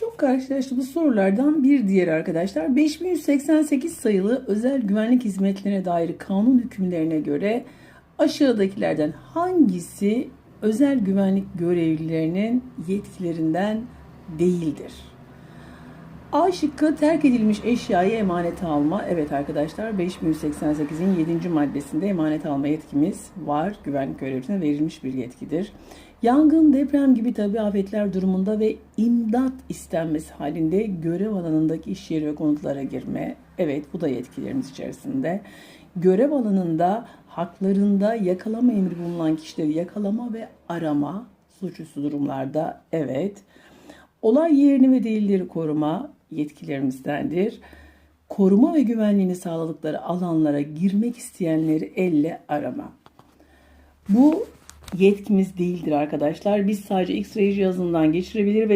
Çok karşılaştığımız sorulardan bir diğer arkadaşlar 5188 sayılı özel güvenlik hizmetlerine dair kanun hükümlerine göre aşağıdakilerden hangisi özel güvenlik görevlilerinin yetkilerinden değildir? A şıkkı terk edilmiş eşyayı emanete alma. Evet arkadaşlar 5188'in 7. maddesinde emanet alma yetkimiz var. Güvenlik görevlisine verilmiş bir yetkidir. Yangın, deprem gibi tabi afetler durumunda ve imdat istenmesi halinde görev alanındaki iş yeri ve konutlara girme. Evet bu da yetkilerimiz içerisinde. Görev alanında haklarında yakalama emri bulunan kişileri yakalama ve arama suçüstü durumlarda evet. Olay yerini ve delilleri koruma yetkilerimizdendir. Koruma ve güvenliğini sağladıkları alanlara girmek isteyenleri elle arama. Bu yetkimiz değildir arkadaşlar. Biz sadece X-ray cihazından geçirebilir ve